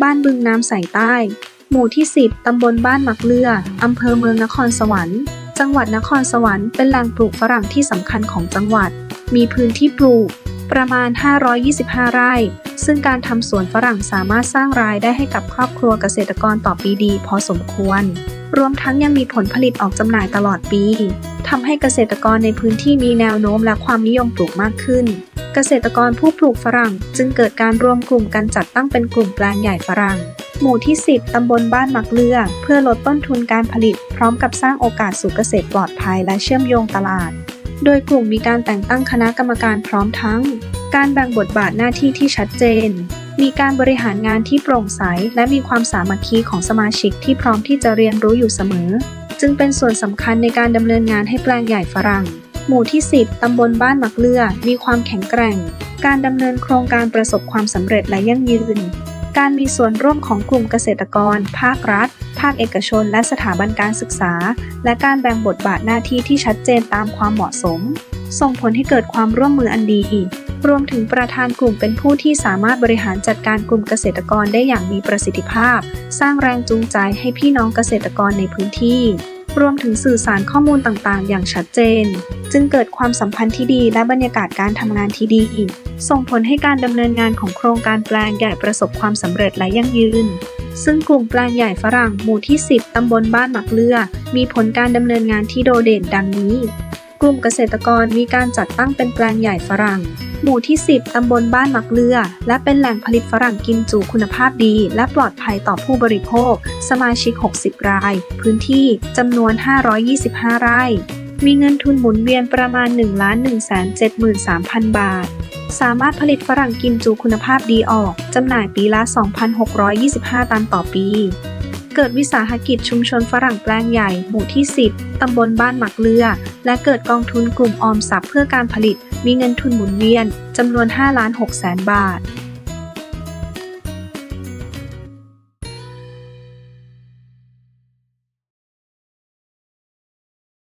บ้านบึงน้ำใสใต้ หมู่ที่ 10 ตำบลบ้านหมักเลืออำเภอเมืองนครสวรรค์ จังหวัดนครสวรรค์เป็นแหล่งปลูกฝรั่งที่สำคัญของจังหวัด มีพื้นที่ปลูกประมาณ 525 ไร่ ซึ่งการทำสวนฝรั่งสามารถสร้างรายได้ให้กับครอบครัวเกษตรกรต่อปีดี พอสมควร รวมทั้งยังมีผลผลิตออกจำหน่ายตลอดปี ทำให้เกษตรกรในพื้นที่มีแนวโน้มและความนิยมปลูกมากขึ้น เกษตรกรผู้ปลูกฝรั่งจึงเกิดการรวมกลุ่มกันจัดตั้งเป็นกลุ่มแปลงใหญ่ฝรั่ง หมู่ที่ 10 ตำบลบ้านมักเลือ เพื่อลดต้นทุนการผลิต พร้อมกับสร้างโอกาสสู่เกษตรปลอดภัยและเชื่อมโยงตลาด โดยกลุ่มมีการแต่งตั้งคณะกรรมการพร้อมทั้ง การแบ่งบทบาทหน้าที่ที่ชัดเจน มีการบริหารงานที่โปร่งใส และมีความสามัคคีของสมาชิกที่พร้อมที่จะเรียนรู้อยู่เสมอ จึงเป็นส่วนสำคัญในการดำเนินงานให้แปลงใหญ่ฝรั่ง หมู่ที่ 10 ตำบลบ้านหมักเลือ มีความแข็งแกร่ง การดำเนินโครงการประสบความสำเร็จและยั่งยืน การมีส่วนร่วมของกลุ่มเกษตรกร ภาครัฐ ภาคเอกชน และสถาบันการศึกษา และการแบ่งบทบาทหน้าที่ที่ชัดเจนตามความเหมาะสม ส่งผลให้เกิดความร่วมมืออันดีรวมถึงประธานกลุ่มเป็นผู้ที่สามารถบริหารจัดการกลุ่มเกษตรกรได้อย่างมีประสิทธิภาพ สร้างแรงจูงใจให้พี่น้องเกษตรกรในพื้นที่ รวมถึงสื่อสารข้อมูลต่างๆ อย่างชัดเจน จึงเกิดความสัมพันธ์ที่ดีและบรรยากาศการทำงานที่ดีส่งผลให้การดำเนินงานของโครงการแปลงใหญ่ประสบความสำเร็จและยั่งยืน ซึ่งกลุ่มแปลงใหญ่ฝรั่งหมู่ที่ 10 ตำบลบ้านหมักเลือ มีผลการดำเนินงานที่โดดเด่นดังนี้ กลุ่มเกษตรกรมีการจัดตั้งเป็นแปลงใหญ่ฝรั่ง หมู่ที่ 10 ตำบลบ้านหมักเลือ และเป็นแหล่งผลิตฝรั่งกิมจูคุณภาพดี และปลอดภัยต่อผู้บริโภค สมาชิก 60 ราย พื้นที่จำนวน 525 ไร่ มีเงินทุนหมุนเวียนประมาณ 1 1 7 3 0 0 0 บาท สามารถผลิตฝรั่งกิมจูคุณภาพดีออก จำหน่ายปีละ 2,625 ตันต่อปีเกิดวิสาหกิจชุมชนฝรั่งแปลงใหญ่ หมู่ที่ 10 ตำบลบ้านหมักเลือ และเกิดกองทุนกลุ่มออมทรัพย์เพื่อการผลิต มีเงินทุนหมุนเวียนจำนวน 5 ล้าน6แสนบาท